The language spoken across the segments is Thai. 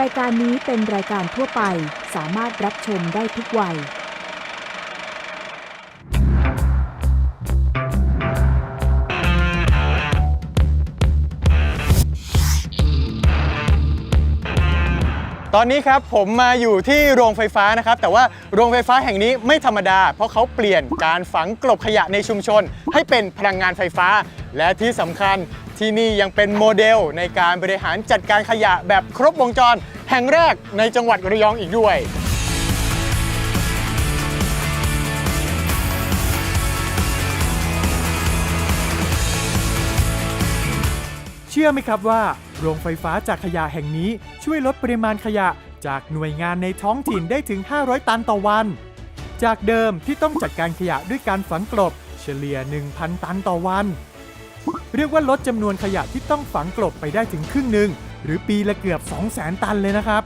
รายการนี้เป็นรายการทั่วไปสามารถรับชมได้ทุกวัย ตอนนี้ครับผมมาอยู่ที่โรงไฟฟ้านะครับ แต่ว่าโรงไฟฟ้าแห่งนี้ไม่ธรรมดา เพราะเขาเปลี่ยนการฝังกลบขยะในชุมชน ให้เป็นพลังงานไฟฟ้า และที่สำคัญ ที่นี่ยังเป็นโมเดลในการบริหารจัดการขยะแบบครบวงจร แห่งแรกในจังหวัดระยองอีกด้วย เชื่อไหมครับว่า โรงไฟฟ้าจากขยะแห่งนี้ช่วยลดปริมาณขยะจากหน่วยงานในท้องถิ่นได้ถึง 500 ตันต่อวัน จากเดิมที่ต้องจัดการขยะด้วยการฝังกลบ เฉลี่ย 1,000 ตันต่อวัน เรียกว่าลดจำนวนขยะที่ต้องฝังกลบไปได้ถึงครึ่งหนึ่ง หรือปีละเกือบ 200,000 ตันเลยนะครับ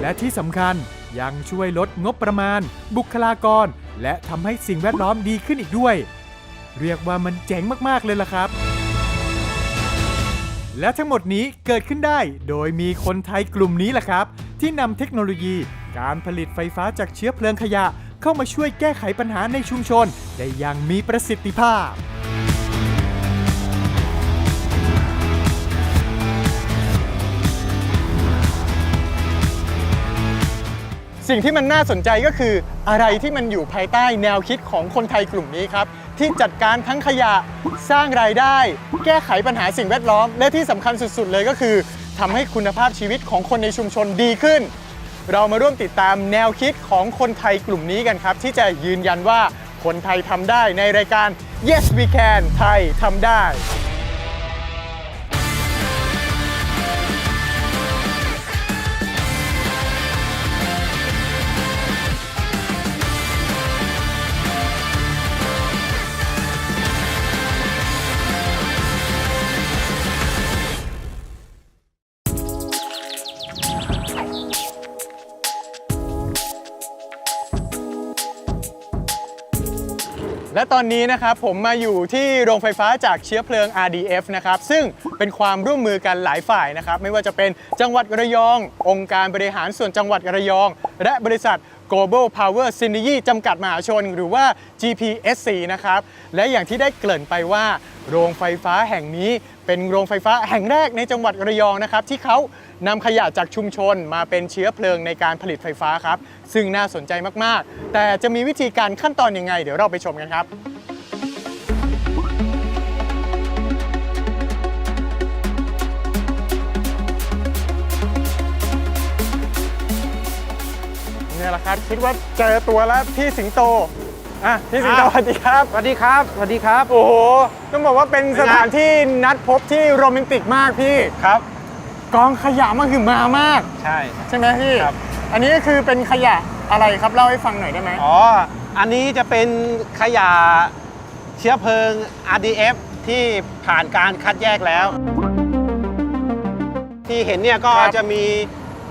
และที่สำคัญยังช่วยลดงบประมาณ บุคลากร และทำให้สิ่งแวดล้อมดีขึ้นอีกด้วย เรียกว่ามันเจ๋งมากๆเลยล่ะครับ และทั้งหมดนี้เกิดขึ้นได้โดยมีคนไทยกลุ่มนี้แหละครับ ที่นำเทคโนโลยี การผลิตไฟฟ้าจากเชื้อเพลิงขยะ เข้ามาช่วยแก้ไขปัญหาในชุมชน ได้อย่างมีประสิทธิภาพ สิ่งที่มันน่าสนใจก็คืออะไรที่มันอยู่ภายใต้แนวคิดของคนไทยกลุ่มนี้ครับ ที่จัดการทั้งขยะสร้างรายได้ แก้ไขปัญหาสิ่งแวดล้อม และที่สำคัญสุดๆเลยก็คือทำให้คุณภาพชีวิตของคนในชุมชนดีขึ้น เรามาร่วมติดตามแนวคิดของคนไทยกลุ่มนี้กันครับ ที่จะยืนยันว่าคนไทยทำได้ในรายการ Yes We Can ไทยทำได้ และตอนนี้นะครับผมมาอยู่ที่โรงไฟฟ้าจากเชื้อเพลิง RDF นะครับซึ่งเป็นความร่วมมือกันหลายฝ่ายนะครับไม่ว่าจะเป็นจังหวัดระยอง องค์การบริหารส่วนจังหวัดระยอง และบริษัท Global Power Synergy จำกัดมหาชน หรือว่า GPSC นะครับและอย่างที่ได้เกริ่นไปว่า โรงไฟฟ้าแห่งนี้ เป็นโรงไฟฟ้าแห่งแรกในจังหวัดระยองนะครับ ที่เขานำขยะจากชุมชนมาเป็นเชื้อเพลิงในการผลิตไฟฟ้าครับ ซึ่งน่าสนใจมากๆ แต่จะมีวิธีการขั้นตอนยังไง เดี๋ยวเราไปชมกันครับนี่แหละครับคิดว่าเจอตัวแล้วพี่สิงโต อะพี่สิงโตสอ้าววัสดีครับ สวัสดีครับ สวัสดีครับ โอ้โห ต้องบอกว่าเป็นสถานที่นัดพบที่โรแมนติกมากพี่ ครับ กองขยะมันคือมามาก ใช่ ใช่ไหมพี่ ครับ อันนี้ก็คือเป็นขยะอะไรครับเล่าให้ฟังหน่อยได้ไหมอ๋อ อันนี้จะเป็นขยะเชื้อเพลิง RDF ที่ผ่านการคัดแยกแล้ว ที่เห็นเนี่ยก็จะมี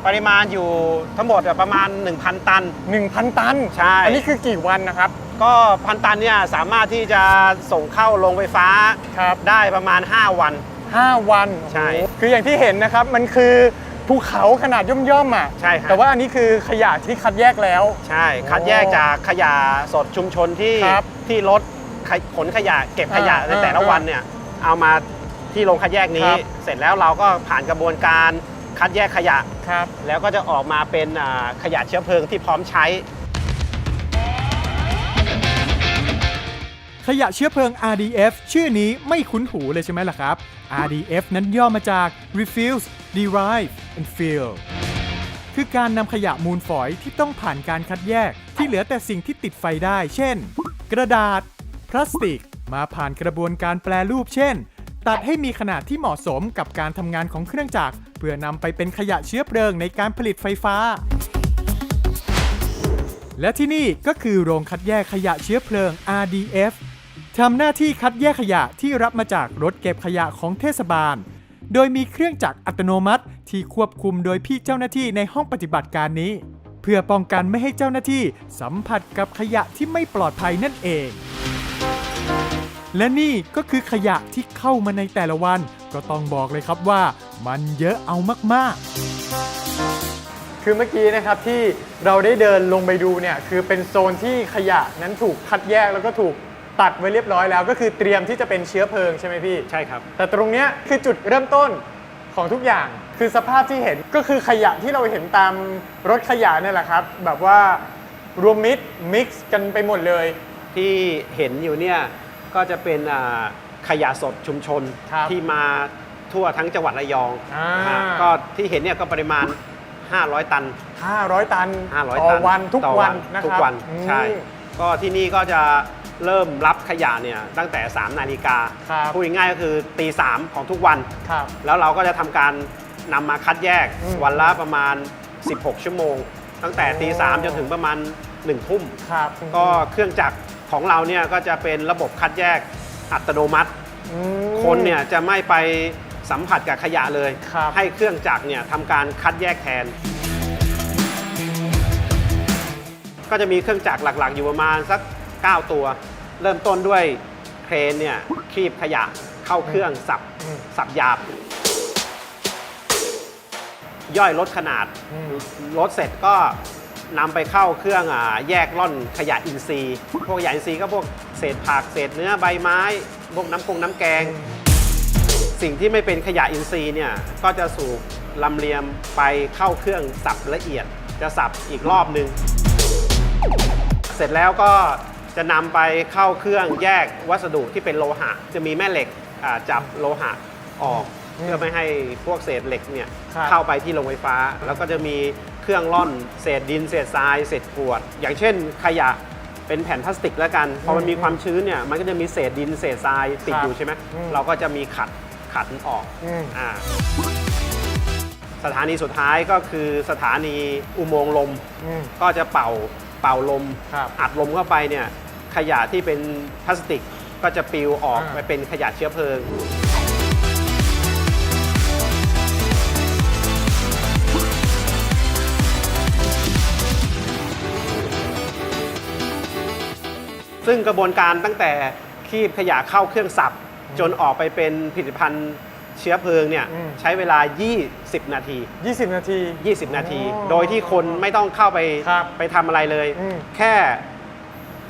ปริมาณอยู่ทั้งหมดประมาณ 1,000 ตัน 1,000 ตัน ใช่ อันี้คือกี่วันนะครับ ก็พันตันเนี่ยสามารถที่จะส่งเข้าโรงไฟฟ้าครับได้ประมาณ 5 วัน 5 วัน ใช่โอ้โหคืออย่างที่เห็นนะครับมันคือภูเขาขนาดย่อมๆอะใช่ครับแต่ว่าอันนี้คือขยะที่คัดแยกแล้ว ใช่ คัดแยกจากขยะสดชุมชนที่ครับที่รถขยขนขยะเก็บขยะอ่าในแต่ละอ่าวันเนี่ยเอามาที่โรงคัดแยกนี้ครับเสร็จแล้วเราก็ผ่านกระบวนการ คัดแยกขยะ ครับ แล้วก็จะออกมาเป็นอ่าขยะเชื้อเพลิงที่พร้อมใช้ ขยะเชื้อเพลิง RDF ชื่อนี้ไม่คุ้นหูเลยใช่ไหมล่ะครับ RDF นั้นย่อมาจาก Refuse Derive and Fill คือการนำขยะมูลฝอยที่ต้องผ่านการคัดแยก ที่เหลือแต่สิ่งที่ติดไฟได้ เช่น กระดาษ พลาสติก มาผ่านกระบวนการแปรรูป เช่น ตัดให้มีขนาดที่เหมาะสมกับการทำงานของเครื่องจักร เพื่อนำไปเป็นขยะเชื้อเพลิงในการผลิตไฟฟ้า และที่นี่ก็คือโรงคัดแยกขยะเชื้อเพลิง RDF ทำหน้าที่คัดแยกขยะที่รับมาจากรถเก็บขยะของเทศบาล โดยมีเครื่องจักรอัตโนมัติที่ควบคุมโดยพี่เจ้าหน้าที่ในห้องปฏิบัติการนี้ เพื่อป้องกันไม่ให้เจ้าหน้าที่สัมผัสกับขยะที่ไม่ปลอดภัยนั่นเอง และนี่ก็คือขยะที่เข้ามาในแต่ละวัน ก็ต้องบอกเลยครับว่ามันเยอะเอามากคือเมื่อกี้นะครับที่เราได้เดินลงไปดูเนี่ยคือเป็นโซนที่ขยะนั้นถูกคัดแยกแล้วก็ถูกตัดไว้เรียบร้อยแล้ว ก็คือเตรียมที่จะเป็นเชื้อเพลิงใช่ไหมพี่ ใช่ครับ แต่ตรงเนี้ยคือจุดเริ่มต้นของทุกอย่างคือสภาพที่เห็นก็คือขยะที่เราเห็นตามรถขยะเนี่ยแหละครับ แบบว่ารวมมิตรมิกซ์กันไปหมดเลย ที่เห็นอยู่เนี่ยก็จะเป็นอ่า ขยะสดชุมชนครับที่มาทั่วทั้งจังหวัดระยองอ่านะฮะก็ที่เห็นเนี่ยก็ปริมาณ 500 ตัน 500 ตัน500ต่อตันวันทุกต่อวันนะทุกครับวันอืมใช่ ก็ที่นี่ก็จะเริ่มรับขยะเนี่ยตั้งแต่ 3 นาฬิกาครับพูดง่ายๆก็คือตีสามของทุกวัน ครับ แล้วเราก็จะทำการนำมาคัดแยกอืมวันละประมาณ 16 ชั่วโมง ตั้งแต่ตีสามจนถึงประมาณ1ทุ่ม ครับ ก็เครื่องจักรของเราเนี่ยก็จะเป็นระบบคัดแยก อัตโนมัติ อืม คนเนี่ยจะไม่ไปสัมผัสกับขยะเลย ครับ ให้เครื่องจักรเนี่ยทำการคัดแยกแทน ก็จะมีเครื่องจักรหลักๆ อยู่ประมาณสัก 9 ตัว เริ่มต้นด้วยเครนเนี่ยคีบขยะเข้าเครื่องสับอืม สับหยาบ ย่อยลดขนาด อืม ลดเสร็จก็ นำไปเข้าเครื่องอ่าแยกร่อนขยะอินทรีย์พวกขยะอินทรีย์ก็พวกเศษผักเศษเนื้อใบไม้พวกน้ำกงน้ำแกง สิ่งที่ไม่เป็นขยะอินทรีย์เนี่ยก็จะสูบลำเลียมไปเข้าเครื่องสับละเอียด จะสับอีกรอบหนึ่งเสร็จแล้วก็จะนำไปเข้าเครื่องแยกวัสดุที่เป็นโลหะ จะมีแม่เหล็กอ่าจับโลหะออกอืมเพื่อไม่ให้พวกเศษเหล็กเนี่ยครับเข้าไปที่โรงไฟฟ้า แล้วก็จะมี เครื่องร่อน เศษดิน เศษทราย เศษกรวด อย่างเช่น ขยะเป็นแผ่นพลาสติกแล้วกัน พอมันมีความชื้นเนี่ย มันก็จะมีเศษดิน เศษทรายติดครับอยู่ใช่ไหมอืมเราก็จะมีขัด ขัดมันออกอืม อ่าสถานีสุดท้ายก็คือสถานีอุโมงค์ลม อืม ก็จะเป่าเป่าลม ครับอัดลมเข้าไปเนี่ยขยะที่เป็นพลาสติกก็จะปลิวออกอ่า ไปเป็นขยะเชื้อเพลิง ซึ่งกระบวนการตั้งแต่คีบขยะเข้าเครื่องสับ จนออกไปเป็นผลิตภัณฑ์เชื้อเพลิงเนี่ยอืม ใช้เวลา 20 นาที 20 นาที 20 นาทีอ๋อโดยที่คนไม่ต้องเข้าไปครับไปทำอะไรเลย อืมแค่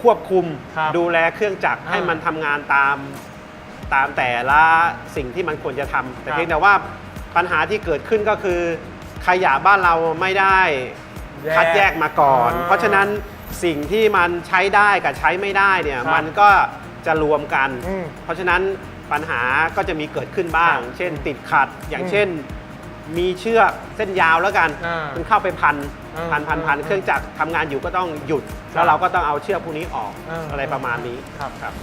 ควบคุมครับดูแลเครื่องจักรอ่าให้มันทำงานตามตามแต่ละสิ่งที่มันควรจะทำแต่ครับ เพียงแต่ว่าปัญหาที่เกิดขึ้นก็คือ ขยะบ้านเราไม่ได้แยกคัดแยกมาก่อนอ่าเพราะฉะนั้น สิ่งที่มันใช้ได้กับใช้ไม่ได้เนี่ยครับมันก็จะรวมกัน อืมเพราะฉะนั้นปัญหาก็จะมีเกิดขึ้นบ้างครับเช่นติดขัดอย่างอืมเช่น มีเชือกเส้นยาวแล้วกันอ่ามัมันเข้าไปพันอ่าพันพันพันอ่าเครื่องจักรทำงานอยู่ก็ต้องหยุด ครับแล้วเราก็ต้องเอาเชือกพวกนี้ออกอ่า อะไรประมาณนี้ครับ ครับ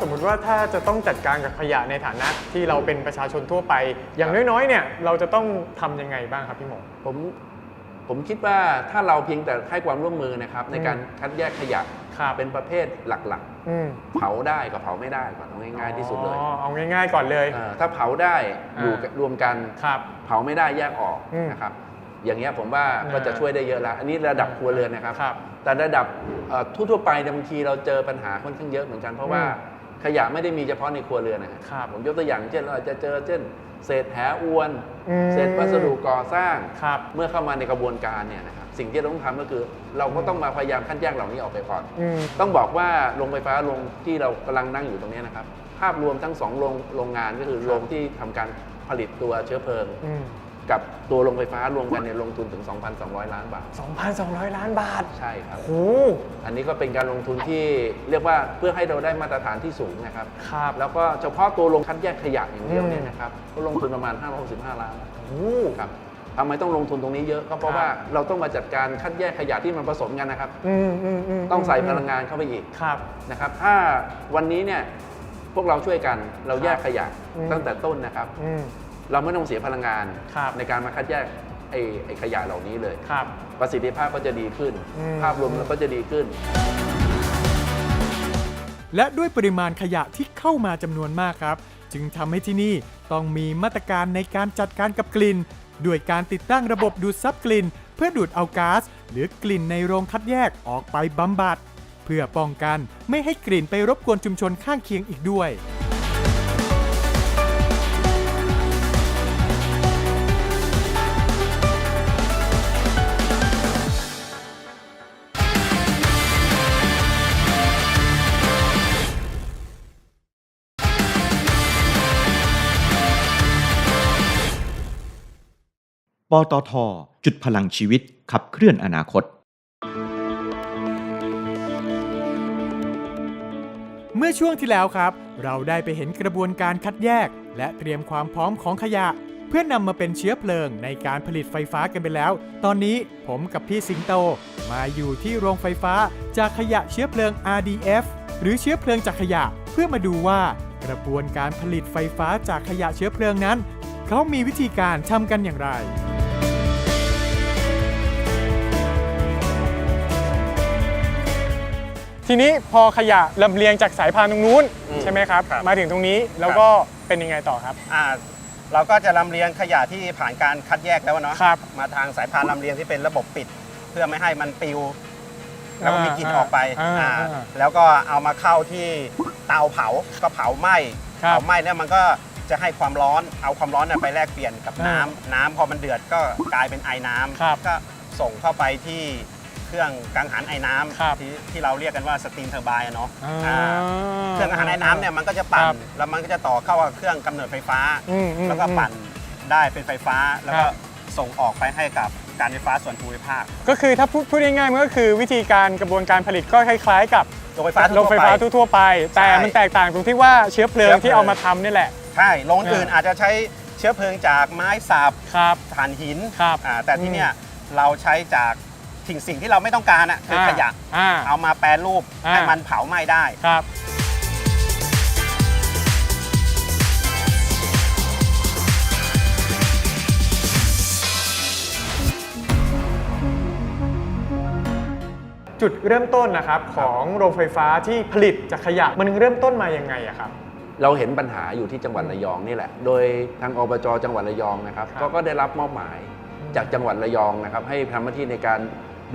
สมมุติว่าถ้าจะต้องจัดการกับขยะในฐานะที่เราเป็นประชาชนทั่วไป อย่างน้อยๆเนี่ยเราจะต้องทำยังไงบ้างครับพี่หมอ ผมผมคิดว่าถ้าเราเพียงแต่ให้ความร่วมมือนะครับ ในการคัดแยกขยะครับเป็นประเภทหลักอืม ๆ เผาได้กับเผาไม่ได้ก่อนเอาง่ายๆที่สุดเลยอ๋อเอาง่ายๆก่อนเลย เออถ้าเผาได้อยู่อ่ารวมกัน ครับ เผาไม่ได้แยกออกอืมนะครับ อย่างเงี้ยผมว่าอ่าก็จะช่วยได้เยอะแล้วอันนี้ระดับครัวเรือนนะครับ ครับแต่ระดับเอ่อทั่วๆไปเนี่ยบางทีเราเจอปัญหาค่อนข้างเยอะเหมือนกัน เพราะว่าอืม ขยะไม่ได้มีเฉพาะในครัวเรือนนะฮะครับผมยกตัวอย่างเช่นเราอาจจะเจอเช่น เศษแหอวน อืม เศษวัสดุก่อสร้าง ครับ เมื่อเข้ามาในกระบวนการเนี่ยนะครับสิ่งที่เราต้องทำก็คือ เราก็ต้องมาพยายามคัดแยกเหล่านี้ออกไปก่อน อืม ต้องบอกว่าโรงไฟฟ้าโรงที่เรากำลังนั่งอยู่ตรงนี้นะครับ ภาพรวมทั้งสองโรงโรงงานก็คือโรงที่ทำการผลิตตัวเชื้อเพลิง อืม กับตัวโรงไฟฟ้ารวมกันเนี่ยลงทุนถึง 2,200 ล้านบาท 2,200 ล้านบาทใช่ครับ โห อันนี้ก็เป็นการลงทุนที่เรียกว่าเพื่อให้เราได้มาตรฐานที่สูงนะครับ ครับ แล้วก็เฉพาะตัวโรงคัดแยกขยะอย่างเดียวเนี่ยอืมนะครับก็ลงทุนประมาณ 565 ล้านโอ้ครับทำไมต้องลงทุนตรงนี้เยอะก็เพราะครับว่าเราต้องมาจัดการคัดแยกขยะที่มันผสมกันนะครับ อืมอืมอืมต้องใส่พลังงานเข้าไปอีกครับ นะครับ ถ้าวันนี้เนี่ยพวกเราช่วยกันเราแยกขยะอืมตั้งแต่ต้นนะครับ อืม เราไม่ต้องเสียพลังงานครับในการมาคัดแยกไอ้ไอ้ขยะเหล่านี้เลย ครับ ประสิทธิภาพก็จะดีขึ้น อืม ภาพรวมเราก็จะดีขึ้น และด้วยปริมาณขยะที่เข้ามาจำนวนมากครับ จึงทำให้ที่นี่ต้องมีมาตรการในการจัดการกับกลิ่น ด้วยการติดตั้งระบบดูดซับกลิ่น เพื่อดูดเอาก๊าซหรือกลิ่นในโรงคัดแยกออกไปบำบัด เพื่อป้องกันไม่ให้กลิ่นไปรบกวนชุมชนข้างเคียงอีกด้วย ปตท จุดพลังชีวิตขับเคลื่อนอนาคต เมื่อช่วงที่แล้วครับ เราได้ไปเห็นกระบวนการคัดแยก และเตรียมความพร้อมของขยะ เพื่อนำมาเป็นเชื้อเพลิงในการผลิตไฟฟ้ากันไปแล้ว ตอนนี้ผมกับพี่สิงโต มาอยู่ที่โรงไฟฟ้าจากขยะเชื้อเพลิง RDF หรือเชื้อเพลิงจากขยะ เพื่อมาดูว่ากระบวนการผลิตไฟฟ้าจากขยะเชื้อเพลิงนั้น เขามีวิธีการทำกันอย่างไร ทีนี้พอขยะลำเลียงจากสายพานตรงนู้นอืมใช่ไหมครับ ครับมาถึงตรงนี้แล้วก็เป็นยังไงต่อครับ อ่าเราก็จะลำเลียงขยะที่ผ่านการคัดแยกแล้วเนาะครับมาทางสายพานลำเลียงที่เป็นระบบปิด เพื่อไม่ให้มันปลิวแล้วก็มีกลิ่นอ่าออกไปอ่าอ่าอ่าแล้วก็เอามาเข้าที่เตาเผาก็เผาไหม้ครับ เผาไหม้เนี่ยมันก็จะให้ความร้อนเอาความร้อนเนยไปแลกเปลี่ยนกับอ่าน้ำน้ำพอมันเดือดก็กลายเป็นไอ้น้ำครับ ก็ส่งเข้าไปที่ เครื่องกังหันไอ้น้ครับำที่ที่เราเรียกกันว่าสต e ีมเทอร์ไบน์เนาะอ่าอ่าเครื่องกังหันไอ้น้ำเนี่ยมันก็จะปั่ครันบแล้วมันก็จะต่อเข้ากับเครื่องกำเนิดไฟฟ้า อืมอืมแล้วก็ปั่นได้เป็นไฟฟ้า แล้วคก็รับ ส่งออกไปให้กับการไฟฟ้าส่วนภูมิภาค ก็คือถ้าพูดพูดง่ายๆมันก็คือวิธีการกระบวนการผลิตก็คล้ายๆ กับโรงไฟฟ้าโรงไฟฟ้าทั่วๆไป ทั่วๆไป แต่ใช่มันแตกต่างตรงที่ว่าเชื้อเพลิงเชื้อเพลิงที่เอามาทำนี่แหละ ใช่โรงอื่นอาจจะใช้เชื้อเพลิงจากไม้สับครับ ถ่านหินครับอ่าแต่ที่เนี่ยเราใช้จาก สิ่งสิ่งที่เราไม่ต้องการอะคือขยะ อ่า เอามาแปรรูปอ่า ให้มันเผาไหม้ได้ ครับ จุดเริ่มต้นนะครับของโรงไฟฟ้าที่ผลิตจากขยะมันเริ่มต้นมายังไงอะครับ เราเห็นปัญหาอยู่ที่จังหวัดระยองนี่แหละ โดยทางอบจจังหวัดระยองนะครับ ครับก็ก็ได้รับมอบหมายจากจังหวัดระยองนะครับ ให้ทำหน้าที่ในการ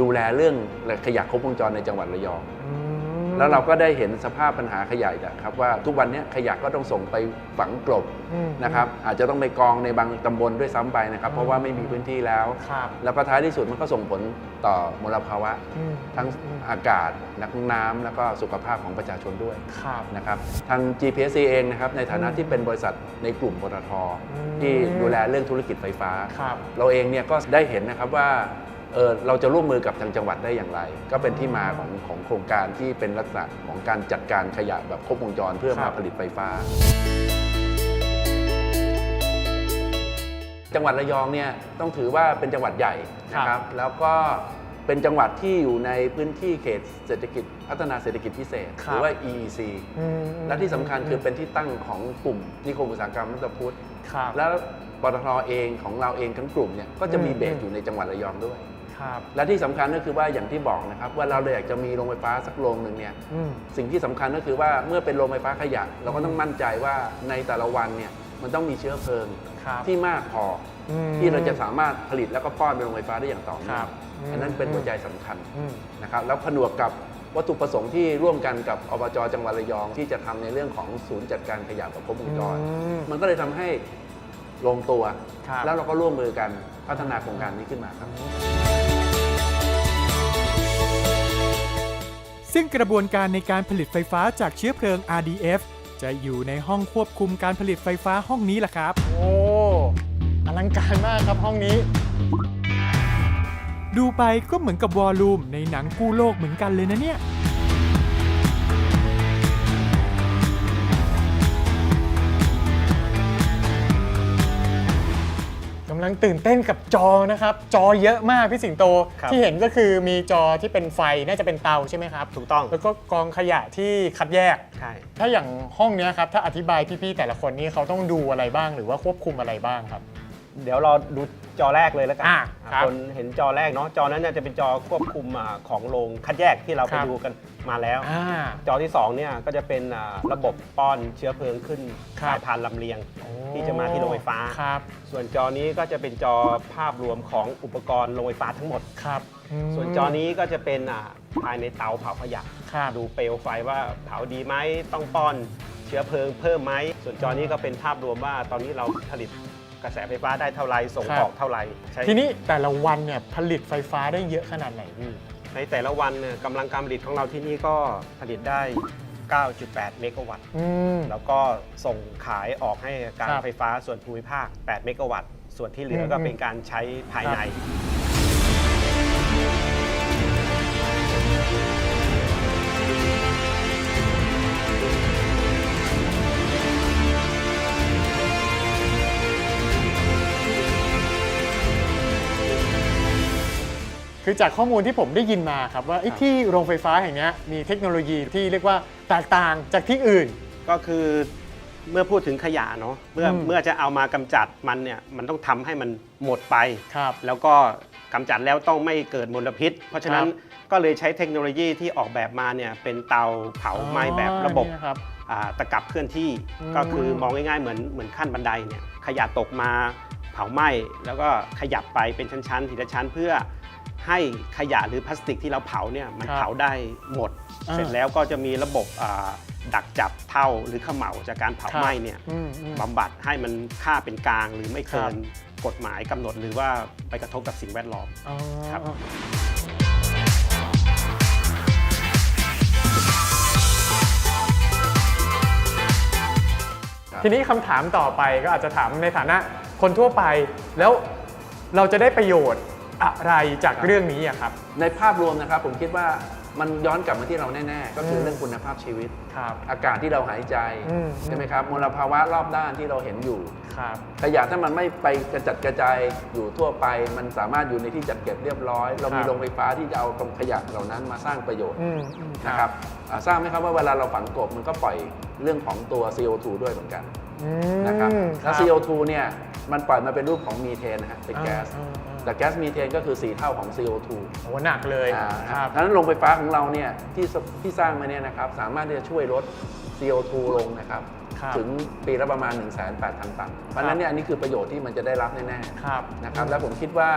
ดูแลเรื่องขยะครบวงจรในจังหวัดระยองอืมแล้วเราก็ได้เห็นสภาพปัญหาขยะนะครับว่าทุกวันนี้ขยะก็ต้องส่งไปฝังกลบอืมนะครับอาจจะต้องไปกองในบางตำบลด้วยซ้ำไปนะครับ เพราะว่าไม่มีพื้นที่แล้วครับแล้วก็ท้ายที่สุดมันก็ส่งผลต่อมลภาวะอืมทั้งอากาศทั้งน้ำแล้วก็สุขภาพของประชาชนด้วยครับนะครับทาง GPSC เองนะครับในฐานะอืมที่เป็นบริษัทในกลุ่มปตทอืมที่ดูแลเรื่องธุรกิจไฟฟ้าครับเราเองเนี่ยก็ได้เห็นนะครับว่า เออเราจะร่วมมือกับทางจังหวัดได้อย่างไร ก็เป็นที่มาของของโครงการที่เป็นลักษณะของการจัดการขยะแบบครบวงจรเพื่อครัมาบผลิตไฟฟ้า จังหวัดระยองเนี่ยต้องถือว่าเป็นจังหวัดใหญ่นะครับ แล้วก็เป็นจังหวัดที่อยู่ในพื้นที่เขตเศรษฐกิจพัฒนาเศรษฐกิจพิเศษ หรือว่า EEC อืมและที่สำคัญคือเป็นที่ตั้งของกลุ่มนิคมอุตสาหกรรมมัตพุทธครับแล้วปตทเองของเราเองทั้งกลุ่มเนี่ยก็จะมีอืมเบสอยู่ในจังหวัดระยองด้วย ครับและที่สำคัญก็คือว่าอย่างที่บอกนะครับว่าเราอยากจะมีโรงไฟฟ้าสักโรงหนึ่งเนี่ยอืมสิ่งที่สำคัญก็คือว่าเมื่อเป็นโรงไฟฟ้าขยะเราก็ต้องมั่นใจว่าในแต่ละวันเนี่ยมันต้องมีเชื้อเพลิงครับที่มากพออมที่เราจะสามารถผลิตแล้วก็ป้อนเป็นโรงไฟฟ้าได้อย่างต่อเนื่อครังบอืมอันนั้นเป็นหัวใจสำคัญอืมนะครับแล้วผนวกกับวัตถุประสงค์ที่ร่วมกันกับอบจจังหวัดระยองที่จะทำในเรื่องของศูนย์จัดการขยะแบบครบวงจรอืมมันก็เลยทำให้ลงตัวครับแล้วเราก็ร่วมมือกันพัฒนาโครงการนี้ขึ้นมาครับ ซึ่งกระบวนการในการผลิตไฟฟ้าจากเชื้อเพลิง RDF จะอยู่ในห้องควบคุมการผลิตไฟฟ้าห้องนี้แหละครับ โอ้อลังการมากครับห้องนี้ ดูไปก็เหมือนกับวอลลุ่มในหนังกู้โลกเหมือนกันเลยนะเนี่ย ลังตื่นเต้นกับจอนะครับ จอเยอะมากพี่สิงโต ครับ ที่เห็นก็คือมีจอที่เป็นไฟน่าจะเป็นเตาใช่ไหมครับ ถูกต้องแล้วก็กองขยะที่คัดแยก ใช่ ถ้าอย่างห้องเนี้ยครับ ถ้าอธิบายพี่ๆแต่ละคนนี่เขาต้องดูอะไรบ้างหรือว่าควบคุมอะไรบ้างครับ เดี๋ยวเราดู จอแรกเลยแล้วกันอ่าครับคนเห็นจอแรกเนาะจอนั้นเนี่ยจะเป็นจอควบคุมอ่าของโรงคัดแยกที่เราไปครับ ดูกันมาแล้ว อ่า จอที่2เนี่ยก็จะเป็นอ่าระบบป้อนเชื้อเพลิงขึ้นครับสายพานลำเลียง ที่จะมาที่โรงไฟฟ้า ครับส่วนจอนี้ก็จะเป็นจอภาพรวมของอุปกรณ์โรงไฟฟ้าทั้งหมด ครับมส่วนจอนี้ก็จะเป็นอ่าภายในเตาเผาขยะ ครับดูเปลวไฟว่าเผาดีไหมต้องป้อนเชื้อเพลิงเพิ่มไหมส่วนจอนี้ก็เป็นภาพรวมว่าตอนนี้เราผลิต กระแสไฟฟ้าได้เท่าไรส่งครับออกเท่าไหร่ใช้ทีนี้แต่ละวันเนี่ยผลิตไฟฟ้าได้เยอะขนาดไหนพี่ในแต่ละวันเนี่ยกำลังการผลิตของเราที่นี่ก็ผลิตได้ 9.8 เมกะวัตต์อืมแล้วก็ส่งขายออกให้การครับไฟฟ้าส่วนภูมิภาค 8 เมกะวัตต์ ส่วนที่เหลือก็อืมเป็นการใช้ภายใน คือจากข้อมูลที่ผมได้ยินมาครับว่าไอ้ที่โรงไฟฟ้าแห่งเนี้ยมีเทคโนโลยีที่เรียกว่าแตกต่างจากที่อื่น ก็คือเมื่อพูดถึงขยะเนาะเมื่ออืมเมื่อจะเอามากำจัดมันเนี่ยมันต้องทำให้มันหมดไปครับแล้วก็กำจัดแล้วต้องไม่เกิดมลพิษ เพราะฉะนั้นครับก็เลยใช้เทคโนโลยีที่ออกแบบมาเนี่ยเป็นเตาเผาไหม้แบบระบบนี่นะครับอ่าตะกับเคลื่อนที่อืมก็คือมองง่ายๆเหมือนเหมือนขั้นบันไดเนี่ยขยะตกมาเผาไหม้แล้วก็ขยับไปเป็นชั้นๆทีละชั้นเพื่อ ให้ขยะหรือพลาสติกที่เราเผาเนี่ยมันครับเผาได้หมดอ่าเสร็จแล้วก็จะมีระบบอ่าดักจับเท่าหรือเขม่าจากการเผาครับไหม้เนี่ยอืมอืมบำบัดให้มันค่าเป็นกลางหรือไม่เกิครันบกฎหมายกำหนดหรือว่าไปกระทบกับสิ่งแวดล้อมอ๋อครับทีนี้คำถามต่อไปก็อาจจะถามในฐานะคนทั่วไปแล้วเราจะได้ประโยชน์ อะไรจากเรื่องนี้อะครับ ในภาพรวมนะครับผมคิดว่ามันย้อนกลับมาที่เราแน่ๆ ก็คืออมเรื่องคุณภาพชีวิต ครับอากาศที่เราหายใจอืมใช่ไหมครับมลภาวะรอบด้านที่เราเห็นอยู่ ครับ ขยะถ้ามันไม่ไปกระจัดกระจายอยู่ทั่วไป มันสามารถอยู่ในที่จัดเก็บเรียบร้อย เรามีครับ โรงไฟฟ้าที่จะเอาตรงขยะเหล่านั้นมาสร้างประโยชน์อืมอืม นะครับอ่าทราบไหมครับว่าเวลาเราฝังกบมันก็ปล่อยเรื่องของตัว CO2 ด้วยเหมือนกันอืมนะครับแล้วครับ CO2 เนี่ยมันปล่อยมาเป็นรูปของมีเทนนะฮะเป็นแก๊ส อ่าอ่าอ่า แต่แก๊สมีเทนก็คือ 4 เท่าของ CO2 โอ้หนักเลยอ่าครับดังนั้นโรงไฟฟ้าของเราเนี่ยที่สที่สร้างมาเนี่ยนะครับสามารถที่จะช่วยลด CO2 ลงนะครับ ครับถึงปีละประมาณ 1 8 0 0 0 0ตัน เพราะฉะนั้นเนี่ยอันนี้คือประโยชน์ที่มันจะได้รับแน่ครับๆนะครับแล้วผมคิดว่า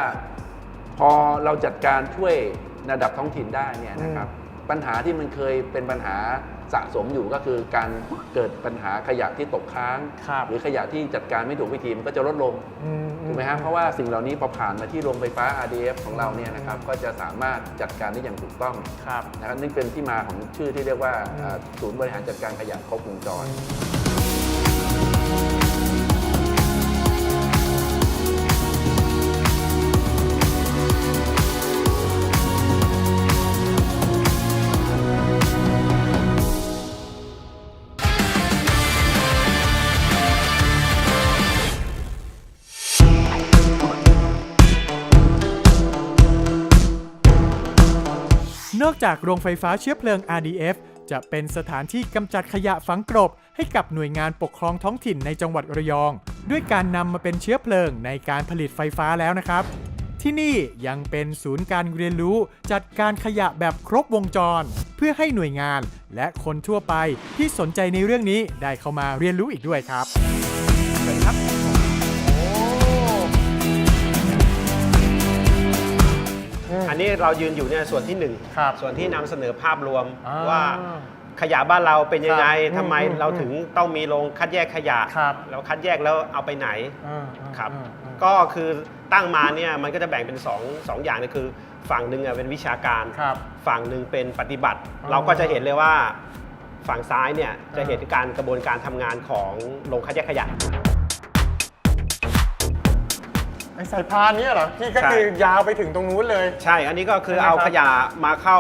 พอเราจัดการช่วยในระดับท้องถิ่นได้เนี่ยนะครับปัญหาที่มันเคยเป็นปัญหา สะสมอยู่ก็คือการเกิดปัญหาขยะที่ตกค้าง ครับหรือขยะที่จัดการไม่ถูกวิธีมันก็จะลดลงอืมอืถูกไหมฮะเพราะว่าสิ่งเหล่านี้พอผ่านมาที่โรงไฟฟ้า RDF ของเราเนี่ยนะครับก็จะสามารถจัดการได้อย่างถูกต้องครับ นะครับนี่เป็นที่มาของชื่อที่เรียกว่าอืมอ่าศูนย์บริหารจัดการขยะครบวงจร อกจากโรงไฟฟ้าเชื้อเพลิง RDF จะเป็นสถานที่กำจัดขยะฝังกลบให้กับหน่วยงานปกครองท้องถิ่นในจังหวัดระยอง ด้วยการนำมาเป็นเชื้อเพลิงในการผลิตไฟฟ้าแล้วนะครับ ที่นี่ยังเป็นศูนย์การเรียนรู้จัดการขยะแบบครบวงจร เพื่อให้หน่วยงานและคนทั่วไปที่สนใจในเรื่องนี้ได้เข้ามาเรียนรู้อีกด้วยครับอัน นี้เรายืนอยู่เนี่ยส่วนที่หนึ่งครับส่วนที่นำเสนอภาพรวมอ่าว่าขยะบ้านเราเป็นยังไงครับทำไมอืมอืมเราถึงต้องมีโรงคัดแยกขยะครับ แล้วคัดแยกแล้วเอาไปไหนอ่าอ่าครับอ่าอ่าก็คือตั้งมาเนี่ยมันก็จะแบ่งเป็น2องสองอย่างก็คือ ฝั่งหนึ่งอะเป็นวิชาการ ครับฝั่งหนึ่งเป็นปฏิบัติ อ๋อเราก็จะเห็นเลยว่าฝั่งซ้ายเนี่ยจะอ่าเห็นการกระบวนการทำงานของโรงคัดแยกขยะ ไอ้สายพานเนี่ยเหรอพี่ก็ใช่คือยาวไปถึงตรงนู้นเลย ใช่ อันนี้ก็คือใช่ไหมเอาครับขยะมาเข้า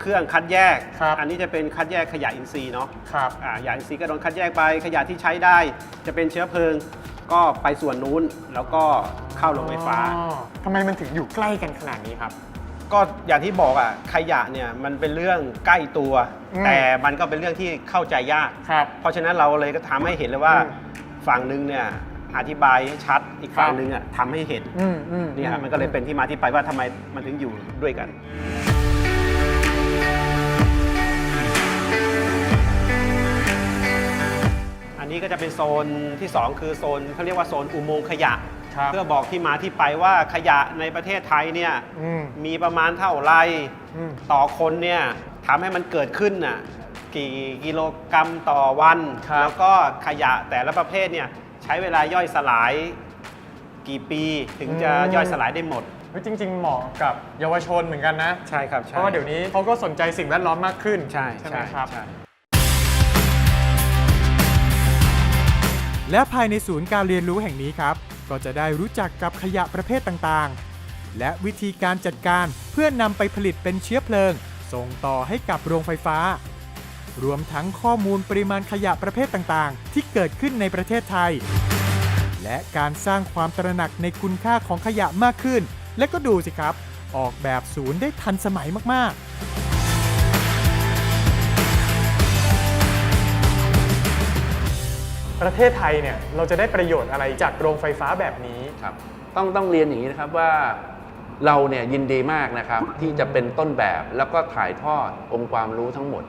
เครื่องคัดแยก ครับอันนี้จะเป็นคัดแยกขยะอินทรีย์เนาะครับอ่าขยะอินทรีย์ก็โดนคัดแยกไป ขยะที่ใช้ได้ จะเป็นเชื้อเพลิง ก็ไปส่วนนู้นแล้วก็เข้าโรงไฟฟ้า อ๋อทำไมมันถึงอยู่ใกล้กันขนาดนี้ครับ ก็อย่างที่บอกอะขยะเนี่ยมันเป็นเรื่องใกล้ตัว อืม แต่มันก็เป็นเรื่องที่เข้าใจยาก ครับ เพราะฉะนั้นเราเลยก็ทำให้เห็นเลยว่า อืม ฝั่งหนึ่งเนี่ย อธิบายให้ชัดอีกฝั่งหนึ่งอะทำให้เห็นอืมอืมเนี่ยครับมันก็เลยเป็นที่มาที่ไปว่าทำไมมันถึงอยู่ด้วยกัน อันนี้ก็จะเป็นโซนที่2คือโซนเขาเรียกว่าโซนอุโมงค์ขยะ ครับเพื่อบอกที่มาที่ไปว่าขยะในประเทศไทยเนี่ยอืมมีประมาณเท่าไรอืม ต่อคนเนี่ยทำให้มันเกิดขึ้นน่ะกี่กิโลกรัมต่อวัน ครับแล้วก็ขยะแต่ละประเภทเนี่ยใช้เวลาย่อยสลายกี่ปีถึงจะย่อยสลายได้หมด เฮ้ยจริง ๆ เหมาะกับเยาวชนเหมือนกันนะ ใช่ครับเพราะว่าเดี๋ยวนี้เขาก็สนใจสิ่งแวดล้อมมากขึ้นใช่ใช่ไหใช่มครับใช่และภายในศูนย์การเรียนรู้แห่งนี้ครับ ก็จะได้รู้จักกับขยะประเภทต่างๆ และวิธีการจัดการเพื่อนำไปผลิตเป็นเชื้อเพลิง ส่งต่อให้กับโรงไฟฟ้า รวมทั้งข้อมูลปริมาณขยะประเภทต่างๆ ที่เกิดขึ้นในประเทศไทย และการสร้างความตระหนักในคุณค่าของขยะมากขึ้น และก็ดูสิครับ ออกแบบศูนย์ได้ทันสมัยมากๆประเทศไทยเนี่ยเราจะได้ประโยชน์อะไรจากโรงไฟฟ้าแบบนี้ครับต้องต้องเรียนอย่างนี้นะครับว่าเราเนี่ยยินดีมากนะครับที่จะเป็นต้นแบบแล้วก็ถ่ายทอดองค์ความรู้ทั้งหมด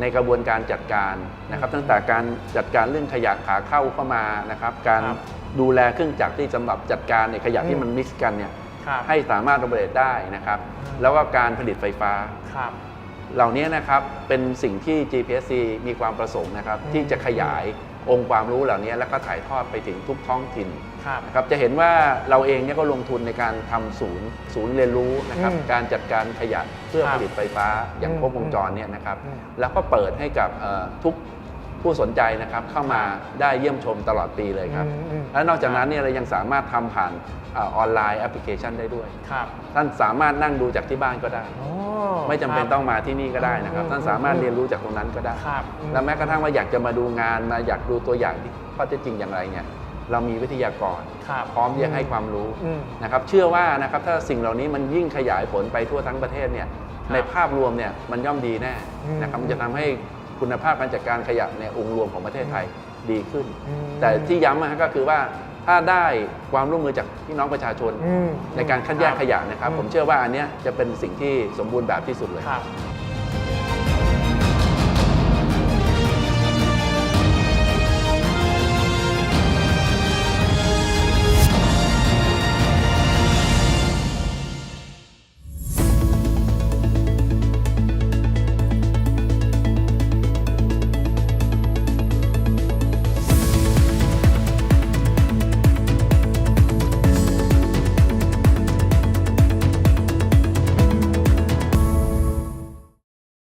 ในกระบวนการจัดการนะครับ ตั้งแต่การจัดการเรื่องขยะขาเข้าเข้ามานะครับ การครับดูแลเครื่องจักรที่สำหรับจัดการในขยะอืที่มมันมิกซ์กันเนี่ยครับให้สามารถระเบิดได้นะครับอืมแล้วก็การผลิตไฟฟ้าครับเหล่านี้นะครับเป็นสิ่งที่ GPSC มีความประสงค์นะครับอืมที่จะขยาย องค์ความรู้เหล่านี้แล้วก็ถ่ายทอดไปถึงทุกท้องถิ่นครับนะครับจะเห็นว่าเราเองเนี่ยก็ลงทุนในการทำศูนย์ ศูนย์เรียนรู้นะครับอืมการจัดการขยะเพื่อครับผลิตไฟฟ้าอย่างอืมครบวงจรเนี่ยนะครับอืมแล้วก็เปิดให้กับเอ่อทุก ผู้สนใจนะครับเข้ามาได้เยี่ยมชมตลอดปีเลยครับอืมอืม และนอกจากนั้นเนี่ยเรายังสามารถทำผ่านเออนไลน์แอปพลิเคชันได้ด้วย ครับท่านสามารถนั่งดูจากที่บ้านก็ได้โอ้ไม่จำเป็นครับต้องมาที่นี่ก็ได้นะครับอืมท่านสามารถเรียนรู้จากตรงนั้นก็ได้ ครับอืม และแม้กระทั่งว่าอยากจะมาดูงานมาอยากดูตัวอย่างที่ข้อเท็จจริงอย่างไรเนี่ยเรามีวิทยากร ครับพร้อมที่จะให้ความรู้อืมนะครับเชื่อว่านะครับถ้าสิ่งเหล่านี้มันยิ่งขยายผลไปทั่วทั้งประเทศเนี่ยครับในภาพรวมเนี่ยมันย่อมดีแน่อืมนะครับมันจะทำให้ คุณภาพการจัดการขยะในองค์รวมของประเทศไทยดีขึ้นอืมแต่ที่ย้ำนะฮะก็คือว่าถ้าได้ความร่วมมือจากพี่น้องประชาชนอืมในการคัดแยกขยะนะครับอืมผมเชื่อว่าอันเนี้ยจะเป็นสิ่งที่สมบูรณ์แบบที่สุดเลยครับ